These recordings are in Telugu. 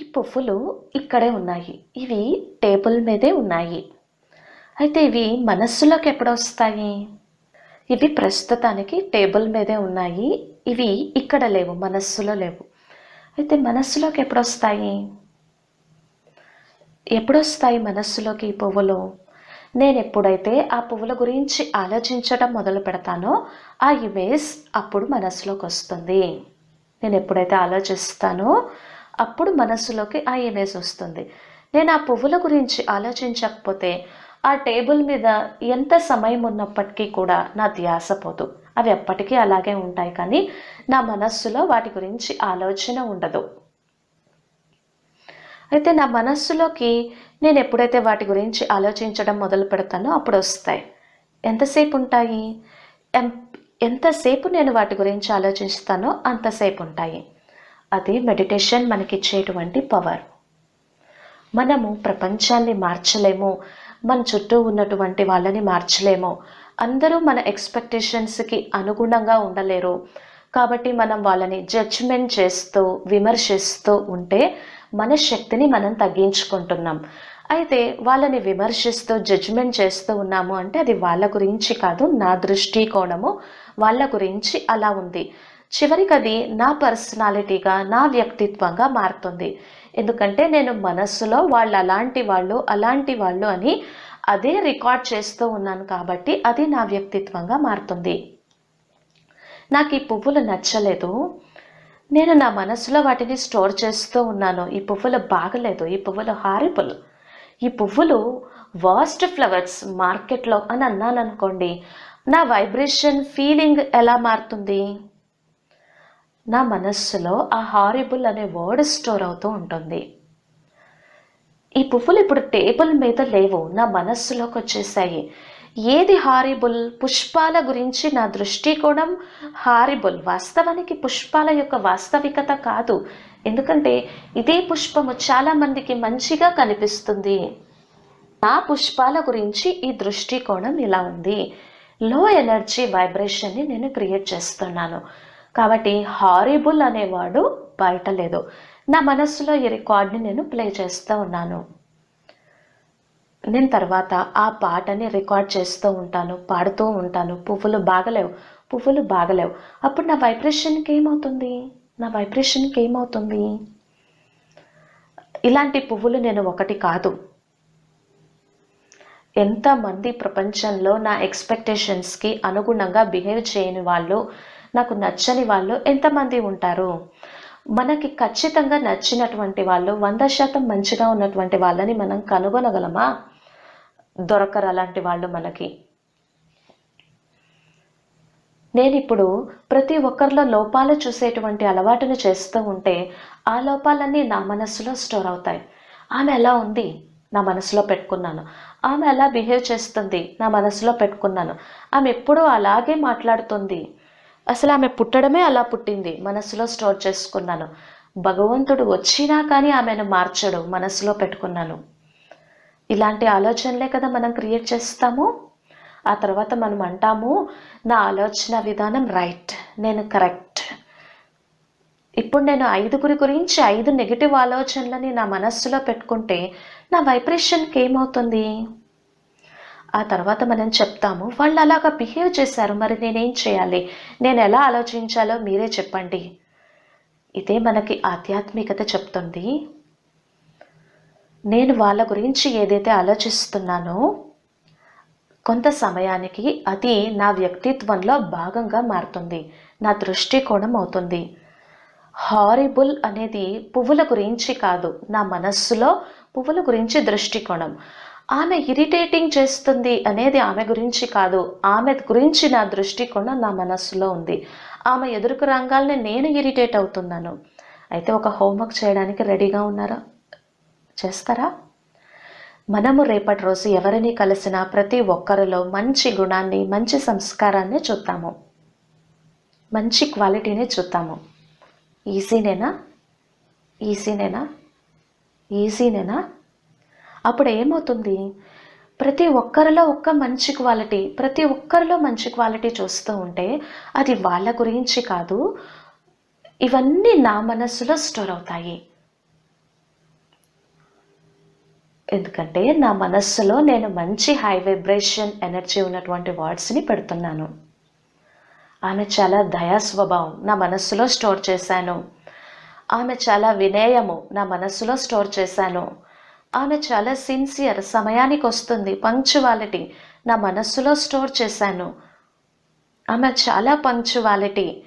ఈ పువ్వులు ఇక్కడే ఉన్నాయి. ఇవి టేబుల్ మీదే ఉన్నాయి. అయితే ఇవి మనస్సులోకి ఎప్పుడు వస్తాయి? ఇవి ప్రస్తుతానికి టేబుల్ మీదే ఉన్నాయి. ఇవి ఇక్కడ లేవు మనస్సులో లేవు. అయితే మనస్సులోకి ఎప్పుడొస్తాయి ఎప్పుడొస్తాయి మనస్సులోకి ఈ పువ్వులు? నేను ఎప్పుడైతే ఆ పువ్వుల గురించి ఆలోచించడం మొదలు పెడతానో ఆ ఇమేజ్ అప్పుడు మనస్సులోకి వస్తుంది. నేను ఎప్పుడైతే ఆలోచిస్తానో అప్పుడు మనస్సులోకి ఆ ఇమేజ్ వస్తుంది. నేను ఆ పువ్వుల గురించి ఆలోచించకపోతే ఆ టేబుల్ మీద ఎంత సమయం ఉన్నప్పటికీ కూడా నా ధ్యాస పోదు. అవి ఎప్పటికీ అలాగే ఉంటాయి కానీ నా మనస్సులో వాటి గురించి ఆలోచన ఉండదు. అయితే నా మనస్సులోకి నేను ఎప్పుడైతే వాటి గురించి ఆలోచించడం మొదలు పెడతానో అప్పుడు వస్తాయి. ఎంతసేపు ఉంటాయి? ఎం- ఎంతసేపు నేను వాటి గురించి ఆలోచిస్తానో అంతసేపు ఉంటాయి. అది మెడిటేషన్ మనకిచ్చేటువంటి పవర్ మనము ప్రపంచాన్ని మార్చలేము మన చుట్టూ ఉన్నటువంటి వాళ్ళని మార్చలేము. అందరూ మన ఎక్స్పెక్టేషన్స్కి అనుగుణంగా ఉండలేరు. కాబట్టి మనం వాళ్ళని జడ్జ్మెంట్ చేస్తూ విమర్శిస్తూ ఉంటే మన శక్తిని మనం తగ్గించుకుంటున్నాం. అయితే వాళ్ళని విమర్శిస్తూ జడ్జ్మెంట్ చేస్తూ ఉన్నాము అంటే అది వాళ్ళ గురించి కాదు నా దృష్టికోణము వాళ్ళ గురించి అలా ఉంది. చివరికి అది నా పర్సనాలిటీగా నా వ్యక్తిత్వంగా మారుతుంది. ఎందుకంటే నేను మనస్సులో వాళ్ళు అలాంటి వాళ్ళు అలాంటి వాళ్ళు అని అదే రికార్డ్ చేస్తూ ఉన్నాను కాబట్టి అది నా వ్యక్తిత్వంగా మారుతుంది. నాకు ఈ పువ్వులు నచ్చలేదు. నేను నా మనసులో వాటిని స్టోర్ చేస్తూ ఉన్నాను. ఈ పువ్వులు బాగలేదు. ఈ పువ్వులు హారిబుల్ ఈ పువ్వులు వర్స్ట్ ఫ్లవర్స్ మార్కెట్లో అని అన్నాను అనుకోండి నా వైబ్రేషన్ ఫీలింగ్ ఎలా మారుతుంది? నా మనస్సులో ఆ హారిబుల్ అనే వర్డ్ స్టోర్ అవుతూ ఉంటుంది. ఈ పువ్వులు ఇప్పుడు టేబుల్ మీద లేవు. నా మనస్సులోకి వచ్చేసాయి. ఏది హారిబుల్ పుష్పాల గురించి నా దృష్టికోణం హారిబుల్ వాస్తవానికి పుష్పాల యొక్క వాస్తవికత కాదు. ఎందుకంటే ఇదే పుష్పము చాలా మందికి మంచిగా కనిపిస్తుంది. నా పుష్పాల గురించి ఈ దృష్టికోణం ఇలా ఉంది. లో ఎనర్జీ వైబ్రేషన్ని నేను క్రియేట్ చేస్తున్నాను. కాబట్టి హారిబుల్ అనేవాడు బయట లేదు. నా మనస్సులో ఈ రికార్డ్ని నేను ప్లే చేస్తూ ఉన్నాను. నేను తర్వాత ఆ పాటని రికార్డ్ చేస్తూ ఉంటాను పాడుతూ ఉంటాను. పువ్వులు బాగలేవు పువ్వులు బాగలేవు. అప్పుడు నా వైబ్రేషన్కి ఏమవుతుంది? నా వైబ్రేషన్కి ఏమవుతుంది? ఇలాంటి పువ్వులు నేను ఒకటి కాదు. ఎంతమంది ప్రపంచంలో నా ఎక్స్పెక్టేషన్స్కి అనుగుణంగా బిహేవ్ చేయని వాళ్ళు నాకు నచ్చని వాళ్ళు ఎంతమంది ఉంటారు? మనకి ఖచ్చితంగా నచ్చినటువంటి వాళ్ళు వంద శాతం మంచిగా ఉన్నటువంటి వాళ్ళని మనం కనుగొనగలమా? దొరకరు అలాంటి వాళ్ళు మనకి. నేను ఇప్పుడు ప్రతి ఒక్కరిలో లోపాలు చూసేటువంటి అలవాటును చేస్తూ ఉంటే ఆ లోపాలన్నీ నా మనస్సులో స్టోర్ అవుతాయి. ఆమె ఎలా ఉంది? నా మనసులో పెట్టుకున్నాను. ఆమె ఎలా బిహేవ్ చేస్తుంది? నా మనసులో పెట్టుకున్నాను. ఆమె ఎప్పుడూ అలాగే మాట్లాడుతుంది. అసలు ఆమె పుట్టడమే అలా పుట్టింది. మనసులో స్టోర్ చేసుకున్నాను. భగవంతుడు వచ్చినా కానీ ఆమెను మార్చడు. మనసులో పెట్టుకున్నాను. ఇలాంటి ఆలోచనలే కదా మనం క్రియేట్ చేస్తాము? ఆ తర్వాత మనం అంటాము నా ఆలోచన విధానం రైట్ నేను కరెక్ట్. ఇప్పుడు నేను ఐదుగురి గురించి ఐదు నెగిటివ్ ఆలోచనలని నా మనస్సులో పెట్టుకుంటే నా వైబ్రేషన్కి ఏమవుతుంది? ఆ తర్వాత మనం చెప్తాము వాళ్ళు అలాగా బిహేవ్ చేశారు మరి నేనేం చేయాలి? నేను ఎలా ఆలోచించాలో మీరే చెప్పండి. ఇదే మనకి ఆధ్యాత్మికత చెప్తుంది. నేను వాళ్ళ గురించి ఏదైతే ఆలోచిస్తున్నానో కొంత సమయానికి అది నా వ్యక్తిత్వంలో భాగంగా మారుతుంది నా దృష్టికోణం అవుతుంది. హారిబుల్ అనేది పువ్వుల గురించి కాదు నా మనస్సులో పువ్వుల గురించి దృష్టికోణం. ఆమె ఇరిటేటింగ్ చేస్తుంది అనేది ఆమె గురించి కాదు. ఆమె గురించి నా దృష్టికోణం నా మనస్సులో ఉంది. ఆమె ఎదురుకు రంగాల్ని నేను ఇరిటేట్ అవుతున్నాను. అయితే ఒక హోంవర్క్ చేయడానికి రెడీగా ఉన్నారా? చేస్తారా? మనము రేపటి రోజు ఎవరిని కలిసినా ప్రతి ఒక్కరిలో మంచి గుణాన్ని మంచి సంస్కారాన్ని చూద్దాము. మంచి క్వాలిటీని చూద్దాము. ఈజీనేనా? ఈజీనేనా? ఈజీనేనా? అప్పుడు ఏమవుతుంది ప్రతి ఒక్కరిలో ఒక్క మంచి క్వాలిటీ ప్రతి ఒక్కరిలో మంచి క్వాలిటీ చూస్తూ ఉంటే అది వాళ్ళ గురించి కాదు ఇవన్నీ నా మనస్సులో స్టోర్ అవుతాయి. ఎందుకంటే నా మనస్సులో నేను మంచి హై వైబ్రేషన్ ఎనర్జీ ఉన్నటువంటి వర్డ్స్ని పెడుతున్నాను. ఆమె చాలా దయా స్వభావం నా మనస్సులో స్టోర్ చేశాను. ఆమె చాలా వినేయము నా మనస్సులో స్టోర్ చేశాను. ఆమె చాలా సిన్సియర్ సమయానికి వస్తుంది పంక్చువాలిటీ నా మనస్సులో స్టోర్ చేశాను. ఆమె చాలా పంక్చువాలిటీ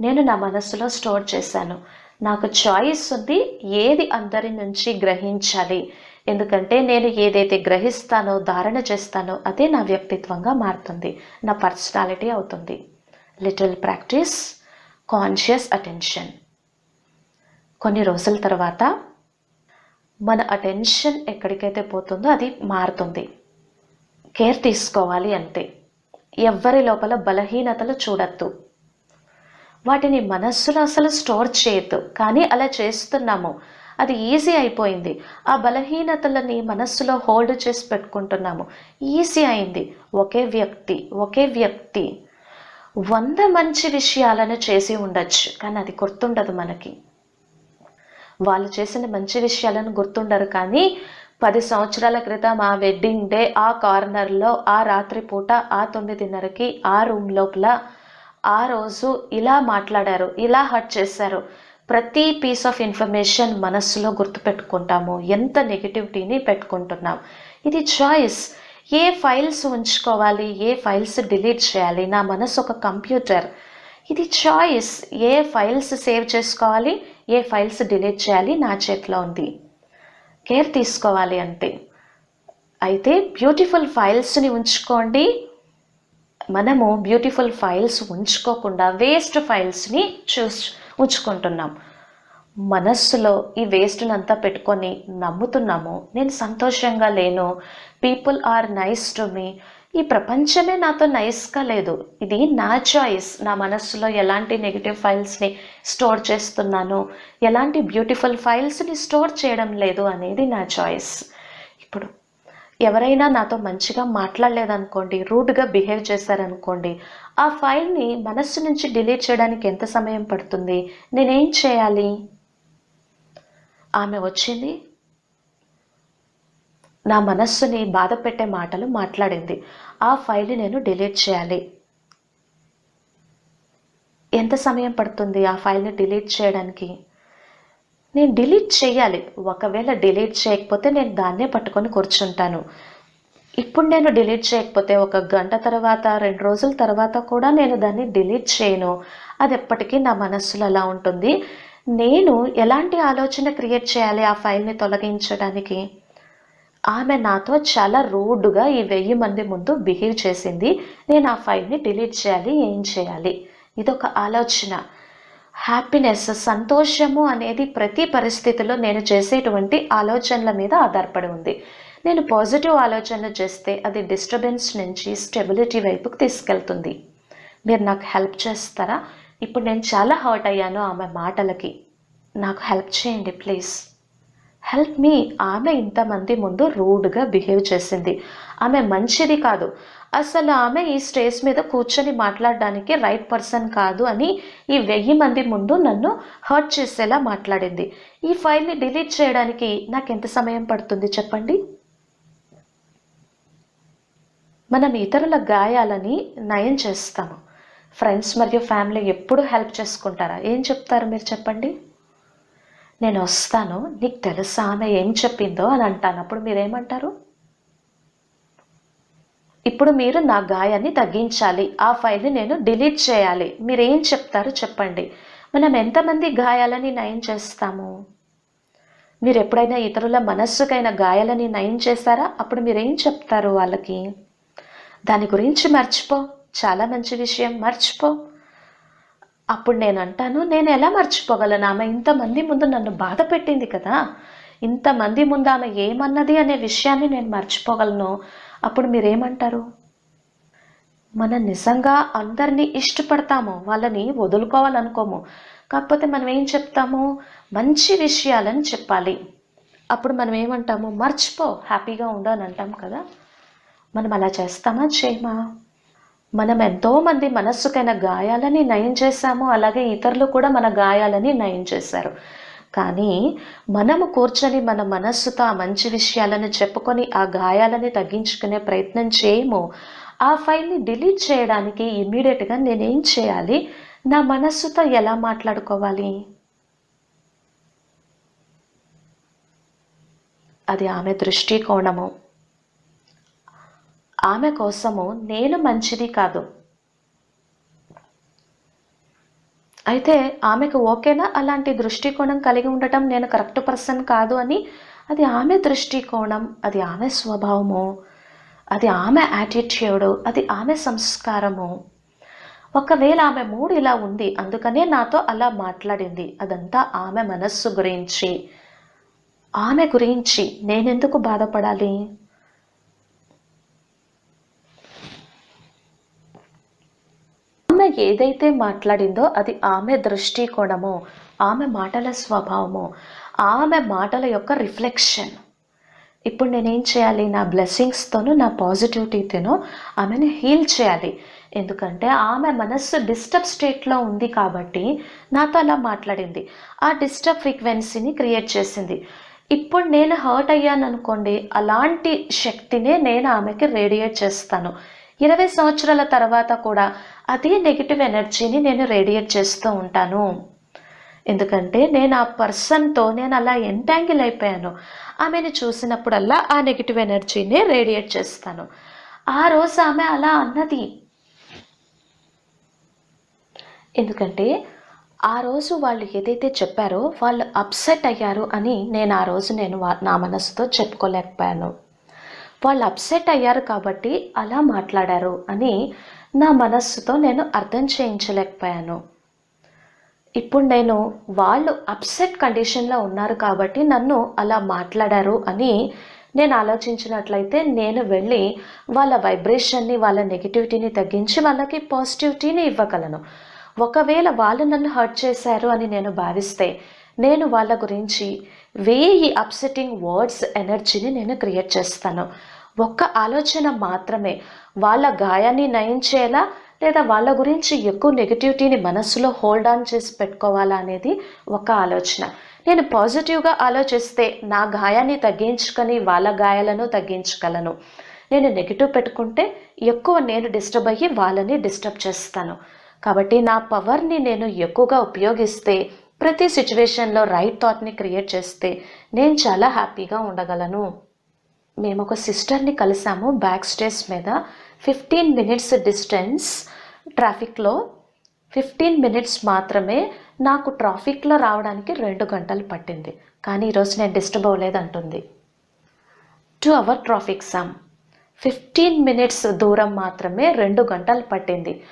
నేను నా మనస్సులో స్టోర్ చేశాను. నాకు చాయిస్ ఉంది. ఏది అందరి నుంచి గ్రహించాలి? ఎందుకంటే నేను ఏదైతే గ్రహిస్తానో ధారణ చేస్తానో అదే నా వ్యక్తిత్వంగా మారుతుంది. నా పర్సనాలిటీ అవుతుంది. లిటిల్ ప్రాక్టీస్ కాన్షియస్ అటెన్షన్ కొన్ని రోజుల తర్వాత మన అటెన్షన్ ఎక్కడికైతే పోతుందో అది మారుతుంది. కేర్ తీసుకోవాలి అంతే. ఎవ్వరి లోపల బలహీనతలు చూడద్దు. వాటిని మనస్సులో అసలు స్టోర్ చేయొద్దు. కానీ అలా చేస్తున్నాము. అది ఈజీ అయిపోయింది. ఆ బలహీనతలని మనస్సులో హోల్డ్ చేసి పెట్టుకుంటున్నాము. ఈజీ అయింది. ఒకే వ్యక్తి ఒకే వ్యక్తి. వంద మంచి విషయాలను చేసి ఉండొచ్చు. కానీ అది గుర్తుండదు మనకి. వాళ్ళు చేసిన మంచి విషయాలను గుర్తుండరు. కానీ పది సంవత్సరాల క్రితం ఆ వెడ్డింగ్ డే ఆ కార్నర్లో ఆ రాత్రిపూట ఆ తొమ్మిదిన్నరకి ఆ రూమ్ లోపల ఆ రోజు ఇలా మాట్లాడారు ఇలా హర్ట్ చేశారు. ప్రతి పీస్ ఆఫ్ ఇన్ఫర్మేషన్ మనస్సులో గుర్తుపెట్టుకుంటాము. ఎంత నెగిటివిటీని పెట్టుకుంటున్నాం. ఇది చాయిస్. ఏ ఫైల్స్ ఉంచుకోవాలి ఏ ఫైల్స్ డిలీట్ చేయాలి? నా మనసు ఒక కంప్యూటర్. ఇది చాయిస్. ఏ ఫైల్స్ సేవ్ చేసుకోవాలి? ఏ ఫైల్స్ డిలీట్ చేయాలి? నా చేతిలో ఉంది. కేర్ తీసుకోవాలి అంతే అయితే బ్యూటిఫుల్ ఫైల్స్ని ఉంచుకోండి. మనము బ్యూటిఫుల్ ఫైల్స్ ఉంచుకోకుండా వేస్ట్ ఫైల్స్ని చూస్ ఉంచుకుంటున్నాం. మనస్సులో ఈ వేస్ట్ని అంతా పెట్టుకొని నమ్ముతున్నాము. నేను సంతోషంగా లేను. People are nice to me. ఈ ప్రపంచమే నాతో నైస్గా లేదు. ఇది నా చాయిస్ నా మనస్సులో ఎలాంటి నెగిటివ్ ఫైల్స్ని స్టోర్ చేస్తున్నాను? ఎలాంటి బ్యూటిఫుల్ ఫైల్స్ని స్టోర్ చేయడం లేదు అనేది నా చాయిస్ ఇప్పుడు ఎవరైనా నాతో మంచిగా మాట్లాడలేదనుకోండి రూడ్గా బిహేవ్ చేశారనుకోండి ఆ ఫైల్ని మనస్సు నుంచి డిలీట్ చేయడానికి ఎంత సమయం పడుతుంది? నేనేం చేయాలి? ఆమె వచ్చింది నా మనస్సుని బాధ పెట్టే మాటలు మాట్లాడింది. ఆ ఫైల్ని నేను డిలీట్ చేయాలి. ఎంత సమయం పడుతుంది ఆ ఫైల్ని డిలీట్ చేయడానికి? నేను డిలీట్ చేయాలి. ఒకవేళ డిలీట్ చేయకపోతే నేను దాన్నే పట్టుకొని కూర్చుంటాను. ఇప్పుడు నేను డిలీట్ చేయకపోతే ఒక గంట తర్వాత రెండు రోజుల తర్వాత కూడా నేను దాన్ని డిలీట్ చేయను. అది ఎప్పటికీ నా మనస్సులో అలా ఉంటుంది. నేను ఎలాంటి ఆలోచన క్రియేట్ చేయాలి ఆ ఫైల్ని తొలగించడానికి? ఆమె నాతో చాలా రూడ్గా ఈ వెయ్యి మంది ముందు బిహేవ్ చేసింది. నేను ఆ ఫైల్ని డిలీట్ చేయాలి ఏం చేయాలి? ఇదొక ఆలోచన. హ్యాపీనెస్ సంతోషము అనేది ప్రతి పరిస్థితిలో నేను చేసేటువంటి ఆలోచనల మీద ఆధారపడి ఉంది. నేను పాజిటివ్ ఆలోచనలు చేస్తే అది డిస్టర్బెన్స్ నుంచి స్టెబిలిటీ వైపుకి తీసుకెళ్తుంది. మీరు నాకు హెల్ప్ చేస్తారా? ఇప్పుడు నేను చాలా హర్ట్ అయ్యాను ఆమె మాటలకి. నాకు హెల్ప్ చేయండి ప్లీజ్. హెల్ప్ మీ ఆమె ఇంతమంది ముందు రూడ్గా బిహేవ్ చేసింది. ఆమె మంచిది కాదు. అసలు ఆమె ఈ స్టేజ్ మీద కూర్చొని మాట్లాడడానికి రైట్ పర్సన్ కాదు అని ఈ వెయ్యి మంది ముందు నన్ను హర్ట్ చేసేలా మాట్లాడింది. ఈ ఫైల్ని డిలీట్ చేయడానికి నాకు ఎంత సమయం పడుతుంది చెప్పండి? మనం ఇతరుల గాయాలని నయం చేస్తాము. ఫ్రెండ్స్ మరియు ఫ్యామిలీ ఎప్పుడు హెల్ప్ చేసుకుంటారా? ఏం చెప్తారు మీరు చెప్పండి? నేను వస్తాను నీకు తెలుసా ఆమె ఏం చెప్పిందో అని అంటాను. అప్పుడు మీరేమంటారు? ఇప్పుడు మీరు నా గాయాన్ని తగ్గించాలి ఆ ఫైల్ని నేను డిలీట్ చేయాలి. మీరు ఏం చెప్తారు చెప్పండి. మనం ఎంతమంది గాయాలని నయం చేస్తాము? మీరు ఎప్పుడైనా ఇతరుల మనస్సుకైన గాయాలని నయం చేస్తారా అప్పుడు మీరేం చెప్తారు వాళ్ళకి? దాని గురించి మర్చిపో. చాలా మంచి విషయం. మర్చిపో. అప్పుడు నేను అంటాను నేను ఎలా మర్చిపోగలను? ఆమె ఇంతమంది ముందు నన్ను బాధ పెట్టింది కదా. ఇంతమంది ముందు ఆమె ఏమన్నది అనే విషయాన్ని నేను మర్చిపోగలను. అప్పుడు మీరేమంటారు? మనం నిజంగా అందరినీ ఇష్టపడతాము వాళ్ళని వదులుకోవాలనుకోము. కాకపోతే మనం ఏం చెప్తాము? మంచి విషయాలని చెప్పాలి. అప్పుడు మనం ఏమంటాము? మర్చిపో హ్యాపీగా ఉండు అని అంటాం కదా. మనం అలా చేస్తామా? చేయమా? మనం ఎంతోమంది మనస్సుకైన గాయాలని నయం చేశాము అలాగే ఇతరులు కూడా మన గాయాలని నయం చేశారు. కానీ మనము కూర్చొని మన మనస్సుతో ఆ మంచి విషయాలను చెప్పుకొని ఆ గాయాలని తగ్గించుకునే ప్రయత్నం చేయము. ఆ ఫైల్ని డిలీట్ చేయడానికి ఇమ్మీడియట్గా నేనేం చేయాలి? నా మనస్సుతో ఎలా మాట్లాడుకోవాలి? అది ఆమె దృష్టికోణము. ఆమె కోసము నేను మంచిది కాదు. అయితే ఆమెకు ఓకేనా? అలాంటి దృష్టికోణం కలిగి ఉండటం నేను కరెక్ట్ పర్సన్ కాదు అని అది ఆమె దృష్టికోణం అది ఆమె స్వభావము అది ఆమె యాటిట్యూడు అది ఆమె సంస్కారము. ఒకవేళ ఆమె మూడు ఇలా ఉంది అందుకనే నాతో అలా మాట్లాడింది. అదంతా ఆమె మనస్సు గురించి. ఆమె గురించి నేనెందుకు బాధపడాలి? ఆమె ఏదైతే మాట్లాడిందో అది ఆమె దృష్టికోణము ఆమె మాటల స్వభావము ఆమె మాటల యొక్క రిఫ్లెక్షన్. ఇప్పుడు నేనేం చేయాలి? నా బ్లెస్సింగ్స్తోనూ నా పాజిటివిటీతోనూ ఆమెను హీల్ చేయాలి. ఎందుకంటే ఆమె మనస్సు డిస్టర్బ్ స్టేట్లో ఉంది కాబట్టి నాతో అలా మాట్లాడింది. ఆ డిస్టర్బ్ ఫ్రీక్వెన్సీని క్రియేట్ చేసింది. ఇప్పుడు నేను హర్ట్ అయ్యాను అనుకోండి అలాంటి శక్తినే నేను ఆమెకి రేడియేట్ చేస్తాను. ఇరవై సంవత్సరాల తర్వాత కూడా అదే నెగిటివ్ ఎనర్జీని నేను రేడియేట్ చేస్తూ ఉంటాను. ఎందుకంటే నేను ఆ పర్సన్తో నేను అలా ఎంటాంగిల్ అయిపోయాను. ఆమెను చూసినప్పుడల్లా ఆ నెగిటివ్ ఎనర్జీని రేడియేట్ చేస్తాను. ఆ రోజు ఆమె అలా అన్నది. ఎందుకంటే ఆ రోజు వాళ్ళు ఏదైతే చెప్పారో వాళ్ళు అప్సెట్ అయ్యారు అని నేను ఆ రోజు నేను వా- నా మనసుతో చెప్పుకోలేకపోయాను. వాళ్ళు అప్సెట్ అయ్యారు కాబట్టి అలా మాట్లాడారు అని నా మనస్సుతో నేను అర్థం చేయించలేకపోయాను. ఇప్పుడు నేను వాళ్ళు అప్సెట్ కండిషన్లో ఉన్నారు కాబట్టి నన్ను అలా మాట్లాడారు అని నేను ఆలోచించినట్లయితే నేను వెళ్ళి వాళ్ళ వైబ్రేషన్ని వాళ్ళ నెగిటివిటీని తగ్గించి వాళ్ళకి పాజిటివిటీని ఇవ్వగలను. ఒకవేళ వాళ్ళు నన్ను హర్ట్ చేశారు అని నేను భావిస్తే నేను వాళ్ళ గురించి వేయి అప్సెటింగ్ వర్డ్స్ ఎనర్జీని నేను క్రియేట్ చేస్తాను. ఒక్క ఆలోచన మాత్రమే. వాళ్ళ గాయాన్ని నయించేలా లేదా వాళ్ళ గురించి ఎక్కువ నెగిటివిటీని మనసులో హోల్డ్ ఆన్ చేసి పెట్టుకోవాలా అనేది ఒక ఆలోచన. నేను పాజిటివ్గా ఆలోచిస్తే నా గాయాన్ని తగ్గించుకొని వాళ్ళ గాయాలను తగ్గించగలను. నేను నెగిటివ్ పెట్టుకుంటే ఎక్కువ నేను డిస్టర్బ్ అయ్యి వాళ్ళని డిస్టర్బ్ చేస్తాను. కాబట్టి నా పవర్ని నేను ఎక్కువగా ఉపయోగిస్తే ప్రతి సిచ్యువేషన్లో రైట్ థాట్ని క్రియేట్ చేస్తే నేను చాలా హ్యాపీగా ఉండగలను. మేము ఒక సిస్టర్ని కలిసాము బ్యాక్ స్టేజ్ మీద. ఫిఫ్టీన్ మినిట్స్ డిస్టెన్స్ ట్రాఫిక్లో. ఫిఫ్టీన్ మినిట్స్ మాత్రమే నాకు ట్రాఫిక్లో రావడానికి రెండు గంటలు పట్టింది. కానీ ఈరోజు నేను డిస్టర్బ్ అవ్వలేదంటుంది టూ అవర్ ట్రాఫిక్ సామ్ ఫిఫ్టీన్ మినిట్స్ దూరం మాత్రమే రెండు గంటలు పట్టింది.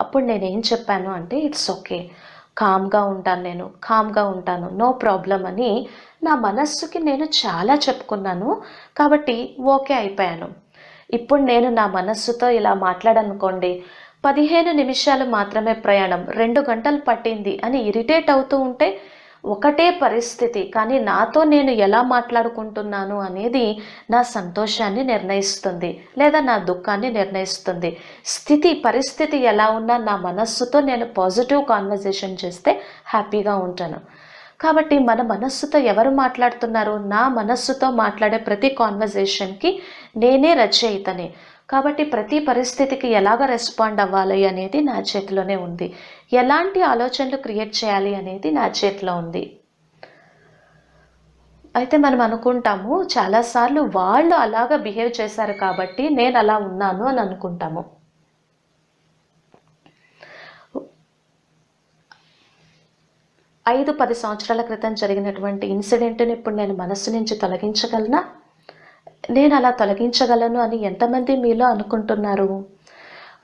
అప్పుడు నేను ఏం చెప్పాను అంటే ఇట్స్ ఓకే. కామ్గా ఉంటాను నేను కామ్గా ఉంటాను నో ప్రాబ్లం అని నా మనస్సుకి నేను చాలా చెప్పుకున్నాను. కాబట్టి ఓకే అయిపోయాను. ఇప్పుడు నేను నా మనస్సుతో ఇలా మాట్లాడనుకోండి పదిహేను నిమిషాలు మాత్రమే ప్రయాణం రెండు గంటలు పట్టింది అని ఇరిటేట్ అవుతూ ఉంటే ఒకటే పరిస్థితి కానీ నాతో నేను ఎలా మాట్లాడుకుంటున్నాను అనేది నా సంతోషాన్ని నిర్ణయిస్తుంది లేదా నా దుఃఖాన్ని నిర్ణయిస్తుంది. స్థితి పరిస్థితి ఎలా ఉన్నా నా మనస్సుతో నేను పాజిటివ్ కాన్వర్జేషన్ చేస్తే హ్యాపీగా ఉంటాను. కాబట్టి మన మనస్సుతో ఎవరు మాట్లాడుతున్నారు? నా మనస్సుతో మాట్లాడే ప్రతి కాన్వర్జేషన్కి నేనే రచయితని. కాబట్టి ప్రతి పరిస్థితికి ఎలాగ రెస్పాండ్ అవ్వాలి అనేది నా చేతిలోనే ఉంది. ఎలాంటి ఆలోచనలు క్రియేట్ చేయాలి అనేది నా చేతిలో ఉంది. అయితే మనం అనుకుంటాము చాలాసార్లు వాళ్ళు అలాగ బిహేవ్ చేశారు కాబట్టి నేను అలా ఉన్నాను అని అనుకుంటాము. ఐదు పది సంవత్సరాల క్రితం జరిగినటువంటి ఇన్సిడెంట్ని ఇప్పుడు నేను మనస్సు నుంచి తొలగించగలనా? నేను అలా తొలగించగలను అని ఎంతమంది మీలో అనుకుంటున్నారు?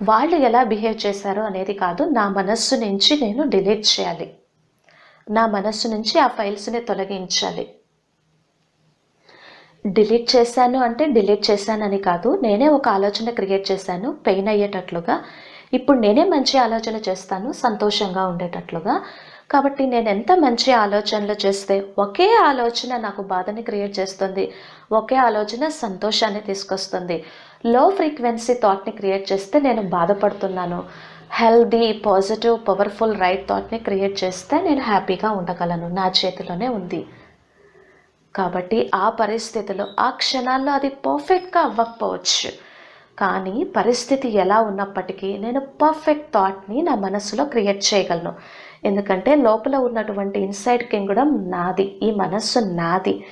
వాళ్ళు ఎలా బిహేవ్ చేశారు అనేది కాదు నా మనస్సు నుంచి నేను డిలీట్ చేయాలి. నా మనస్సు నుంచి ఆ ఫైల్స్ని తొలగించాలి. డిలీట్ చేశాను అంటే డిలీట్ చేశానని కాదు నేనే ఒక ఆలోచన క్రియేట్ చేశాను పెయిన్ అయ్యేటట్లుగా. ఇప్పుడు నేనే మంచి ఆలోచన చేస్తాను సంతోషంగా ఉండేటట్లుగా. కాబట్టి నేను ఎంత మంచి ఆలోచనలు చేస్తే ఒకే ఆలోచన నాకు బాధని క్రియేట్ చేస్తుంది. ఒకే ఆలోచన సంతోషాన్ని తీసుకొస్తుంది. లో ఫ్రీక్వెన్సీ థాట్ని క్రియేట్ చేస్తే నేను బాధపడుతున్నాను. హెల్దీ పాజిటివ్ పవర్ఫుల్ రైట్ థాట్ని క్రియేట్ చేస్తే నేను హ్యాపీగా ఉండగలను. నా చేతిలోనే ఉంది. కాబట్టి ఆ పరిస్థితిలో ఆ క్షణాల్లో అది పర్ఫెక్ట్గా అవ్వకపోవచ్చు. కానీ పరిస్థితి ఎలా ఉన్నప్పటికీ నేను పర్ఫెక్ట్ థాట్ని నా మనసులో క్రియేట్ చేయగలను. ఎందుకంటే లోపల ఉన్నటువంటి ఇన్సైడ్ కింగ్డమ్ నాది ఈ మనస్సు నాది.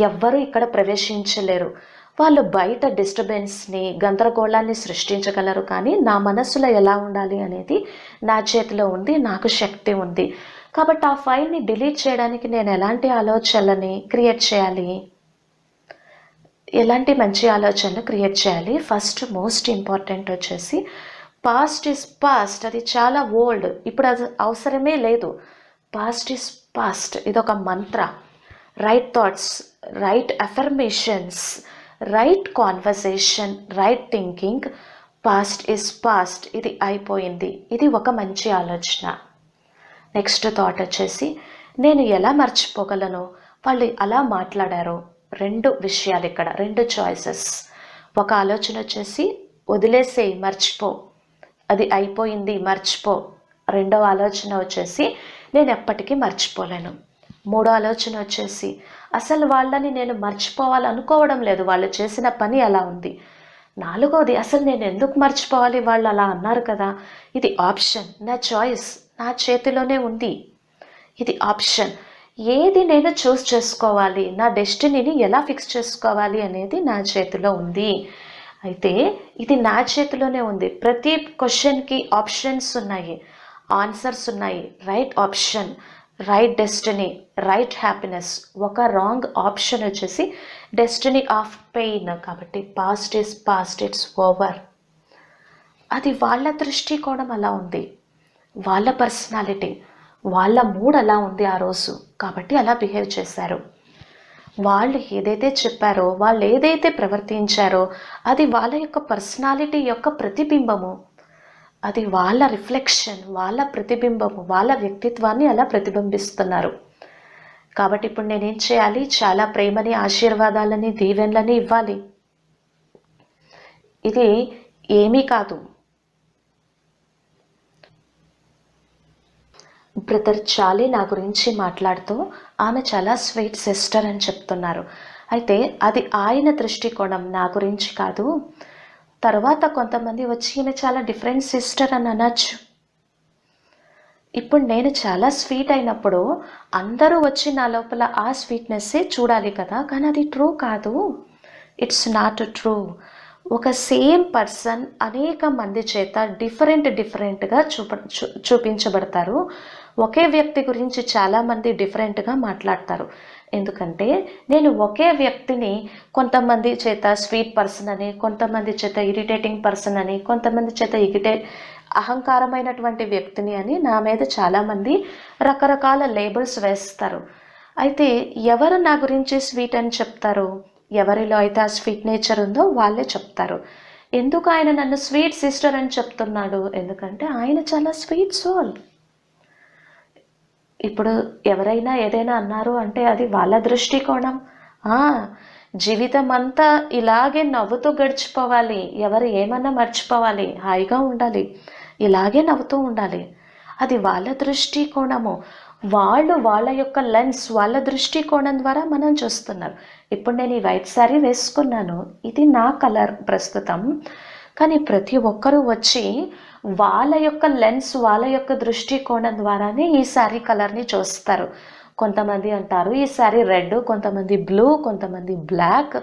ఎవ్వరూ ఇక్కడ ప్రవేశించలేరు. వాళ్ళు బయట డిస్టర్బెన్స్ని గందరగోళాన్ని సృష్టించగలరు కానీ నా మనస్సులో ఎలా ఉండాలి అనేది నా చేతిలో ఉంది నాకు శక్తి ఉంది. కాబట్టి ఆ ఫైల్ని డిలీట్ చేయడానికి నేను ఎలాంటి ఆలోచనలని క్రియేట్ చేయాలి? ఎలాంటి మంచి ఆలోచనలు క్రియేట్ చేయాలి? ఫస్ట్ మోస్ట్ ఇంపార్టెంట్ వచ్చేసి పాస్ట్ ఇస్ పాస్ట్ అది చాలా ఓల్డ్ ఇప్పుడు అది అవసరమే లేదు. పాస్ట్ ఇస్ పాస్ట్ ఇది ఒక mantra. Right thoughts right affirmations right conversation right thinking past is past ఇది అయిపోయింది. ఇది ఒక మంచి ఆలోచన. నెక్స్ట్ థాట్ వచ్చేసి నేను ఎలా మర్చిపోగలను? వాళ్ళు అలా మాట్లాడారు. రెండు విషయాలు ఇక్కడ రెండు చాయిసెస్ ఒక ఆలోచన వచ్చేసి వదిలేసేయి మర్చిపో. అది అయిపోయింది మర్చిపో. రెండవ ఆలోచన వచ్చేసి నేను ఎప్పటికీ మర్చిపోలేను. మూడో ఆలోచన వచ్చేసి అసలు వాళ్ళని నేను మర్చిపోవాలనుకోవడం లేదు. వాళ్ళు చేసిన పని అలా ఉంది. నాలుగోది అసలు నేను ఎందుకు మర్చిపోవాలి? వాళ్ళు అలా అన్నారు కదా. ఇది ఆప్షన్ నా చాయిస్ నా చేతిలోనే ఉంది. ఇది ఆప్షన్. ఏది నేను చూస్ చేసుకోవాలి? నా డెస్టినీని ఎలా ఫిక్స్ చేసుకోవాలి అనేది నా చేతిలో ఉంది. అయితే ఇది నా చేతిలోనే ఉంది. ప్రతి క్వశ్చన్కి ఆప్షన్స్ ఉన్నాయి. ఆన్సర్స్ ఉన్నాయి. Right option right destiny right happiness. ఒక రాంగ్ ఆప్షన్ వచ్చేసి డెస్టినీ ఆఫ్ పెయిన్. కాబట్టి past is past it's over. అది వాళ్ళ దృష్టికోణం అలా ఉంది. వాళ్ళ పర్సనాలిటీ వాళ్ళ మూడ్ అలా ఉంది ఆ రోజు. కాబట్టి అలా బిహేవ్ చేశారు. వాళ్ళు ఏదైతే చెప్పారో వాళ్ళు ఏదైతే ప్రవర్తించారో అది వాళ్ళ యొక్క పర్సనాలిటీ యొక్క ప్రతిబింబము. అది వాళ్ళ రిఫ్లెక్షన్ వాళ్ళ ప్రతిబింబము వాళ్ళ వ్యక్తిత్వాన్ని అలా ప్రతిబింబిస్తున్నారు. కాబట్టి ఇప్పుడు నేనేం చేయాలి? చాలా ప్రేమని ఆశీర్వాదాలని దీవెనలని ఇవ్వాలి. ఇది ఏమీ కాదు. బ్రదర్ చాలీ నా గురించి మాట్లాడుతూ ఆమె చాలా స్వీట్ సిస్టర్ అని చెప్తున్నారు. అయితే అది ఆయన దృష్టికోణం నా గురించి కాదు. తర్వాత కొంతమంది వచ్చి ఈమె చాలా డిఫరెంట్ సిస్టర్ అని అనొచ్చు. ఇప్పుడు నేను చాలా స్వీట్ అయినప్పుడు అందరూ వచ్చి నా లోపల ఆ స్వీట్నెస్సే చూడాలి కదా కానీ అది ట్రూ కాదు. It's not true. ఒక సేమ్ పర్సన్ అనేక మంది చేత డిఫరెంట్ డిఫరెంట్గా చూప చూపించబడతారు. ఒకే వ్యక్తి గురించి చాలామంది డిఫరెంట్గా మాట్లాడతారు. ఎందుకంటే నేను ఒకే వ్యక్తిని కొంతమంది చేత స్వీట్ పర్సన్ అని కొంతమంది చేత ఇరిటేటింగ్ పర్సన్ అని కొంతమంది చేత ఇగిటే అహంకారమైనటువంటి వ్యక్తిని అని నా మీద చాలామంది రకరకాల లేబుల్స్ వేస్తారు. అయితే ఎవరు నా గురించి స్వీట్ అని చెప్తారు? ఎవరిలో అయితే ఆ స్వీట్ నేచర్ ఉందో వాళ్ళే చెప్తారు. ఎందుకు ఆయన నన్ను స్వీట్ సిస్టర్ అని చెప్తున్నాడు? ఎందుకంటే ఆయన చాలా స్వీట్ సోల్ ఇప్పుడు ఎవరైనా ఏదైనా అన్నారు అంటే అది వాళ్ళ దృష్టికోణం. జీవితం అంతా ఇలాగే నవ్వుతూ గడిచిపోవాలి. ఎవరు ఏమన్నా మర్చిపోవాలి. హాయిగా ఉండాలి. ఇలాగే నవ్వుతూ ఉండాలి. అది వాళ్ళ దృష్టికోణము. వాళ్ళు వాళ్ళ యొక్క లెన్స్ వాళ్ళ దృష్టికోణం ద్వారా మనం చూస్తున్నారు. ఇప్పుడు నేను ఈ వైట్ శారీ వేసుకున్నాను. ఇది నా కలర్ ప్రస్తుతం. కానీ ప్రతి ఒక్కరూ వచ్చి వాళ్ళ యొక్క లెన్స్ వాళ్ళ యొక్క దృష్టికోణం ద్వారానే ఈ శారీ కలర్ని చూస్తారు. కొంతమంది అంటారు ఈ శారీ రెడ్ కొంతమంది బ్లూ కొంతమంది బ్లాక్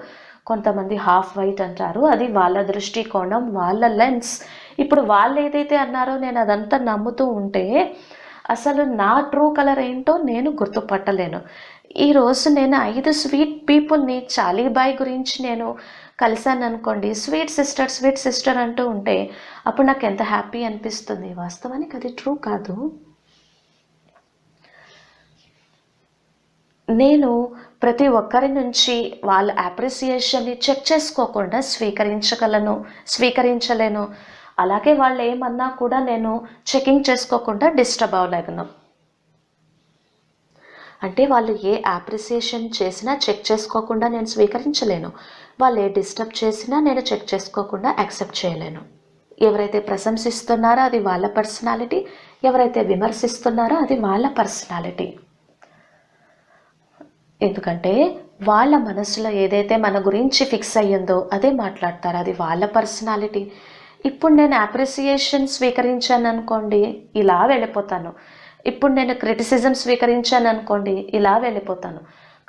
కొంతమంది హాఫ్ వైట్ అంటారు. అది వాళ్ళ దృష్టికోణం వాళ్ళ లెన్స్. ఇప్పుడు వాళ్ళు ఏదైతే అన్నారో నేను అదంతా నమ్ముతూ ఉంటే అసలు నా ట్రూ కలర్ ఏంటో నేను గుర్తుపట్టలేను. ఈరోజు నేను ఐదు స్వీట్ పీపుల్ని చాలీబాయ్ గురించి నేను కలిశాను అనుకోండి స్వీట్ సిస్టర్ స్వీట్ సిస్టర్ అంటూ ఉంటే అప్పుడు నాకు ఎంత హ్యాపీ అనిపిస్తుంది. వాస్తవానికి అది ట్రూ కాదు. నేను ప్రతి ఒక్కరి నుంచి వాళ్ళ అప్రిసియేషన్ని చెక్ చేసుకోకుండా స్వీకరించగలను స్వీకరించలేను. అలాగే వాళ్ళు ఏమన్నా కూడా నేను చెకింగ్ చేసుకోకుండా డిస్టర్బ్ అవ్వలేగను అంటే వాళ్ళు ఏ అప్రిసియేషన్ చేసినా చెక్ చేసుకోకుండా నేను స్వీకరించలేను. వాళ్ళు ఏ డిస్టర్బ్ చేసినా నేను చెక్ చేసుకోకుండా యాక్సెప్ట్ చేయలేను. ఎవరైతే ప్రశంసిస్తున్నారో అది వాళ్ళ పర్సనాలిటీ ఎవరైతే విమర్శిస్తున్నారో అది వాళ్ళ పర్సనాలిటీ ఎందుకంటే వాళ్ళ మనసులో ఏదైతే మన గురించి ఫిక్స్ అయ్యిందో అదే మాట్లాడతారు అది వాళ్ళ పర్సనాలిటీ ఇప్పుడు నేను అప్రిసియేషన్ స్వీకరించాను అనుకోండి ఇలా వెళ్ళిపోతాను. ఇప్పుడు నేను క్రిటిసిజం స్వీకరించాను అనుకోండి ఇలా వెళ్ళిపోతాను.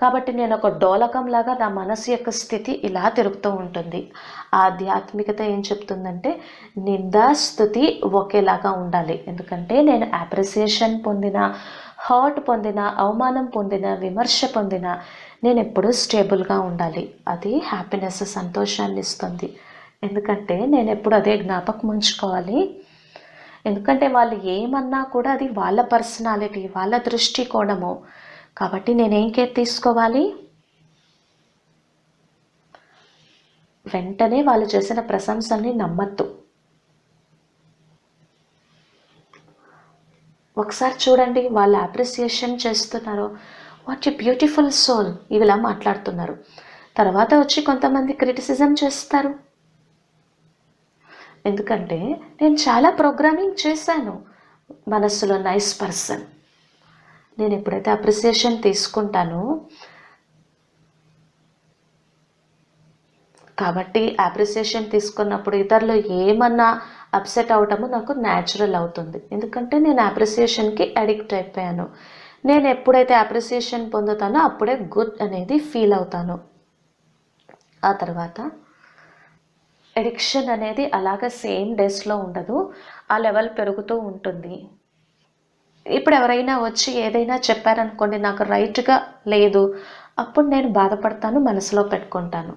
కాబట్టి నేను ఒక డోలకం లాగా నా మనసు యొక్క స్థితి ఇలా తిరుగుతూ ఉంటుంది. ఆధ్యాత్మికత ఏం చెప్తుందంటే నిందా స్థుతి ఒకేలాగా ఉండాలి. ఎందుకంటే నేను అప్రిసియేషన్ పొందిన హర్ట్ పొందిన అవమానం పొందిన విమర్శ పొందిన నేను ఎప్పుడూ స్టేబుల్గా ఉండాలి. అది హ్యాపీనెస్ సంతోషాన్ని ఇస్తుంది. ఎందుకంటే నేను ఎప్పుడు అదే జ్ఞాపకం ఉంచుకోవాలి. ఎందుకంటే వాళ్ళు ఏమన్నా కూడా అది వాళ్ళ పర్సనాలిటీ వాళ్ళ దృష్టికోణము. కాబట్టి నేనేం కేర్ తీసుకోవాలి? వెంటనే వాళ్ళు చేసిన ప్రశంసల్ని నమ్మద్దు. ఒకసారి చూడండి వాళ్ళు అప్రిసియేషన్ చేస్తున్నారు. వాట్ ఏ బ్యూటిఫుల్ సోల్ ఇవిలా మాట్లాడుతున్నారు. తర్వాత వచ్చి కొంతమంది క్రిటిసిజం చేస్తారు. ఎందుకంటే నేను చాలా ప్రోగ్రామింగ్ చేశాను. మనస్సులో నైస్ పర్సన్. నేను ఎప్పుడైతే అప్రిసియేషన్ తీసుకుంటానో కాబట్టి అప్రిసియేషన్ తీసుకున్నప్పుడు ఇతరులు ఏమన్నా అప్సెట్ అవటము నాకు న్యాచురల్ అవుతుంది. ఎందుకంటే నేను అప్రిసియేషన్కి అడిక్ట్ అయిపోయాను. నేను ఎప్పుడైతే అప్రిసియేషన్ పొందుతానో అప్పుడే గుడ్ అనేది ఫీల్ అవుతాను. ఆ తర్వాత ఎడిక్షన్ అనేది అలాగ సేమ్ డేస్లో ఉండదు. ఆ లెవెల్ పెరుగుతూ ఉంటుంది. ఇప్పుడు ఎవరైనా వచ్చి ఏదైనా చెప్పారనుకోండి నాకు రైట్గా లేదు అప్పుడు నేను బాధపడతాను మనసులో పెట్టుకుంటాను.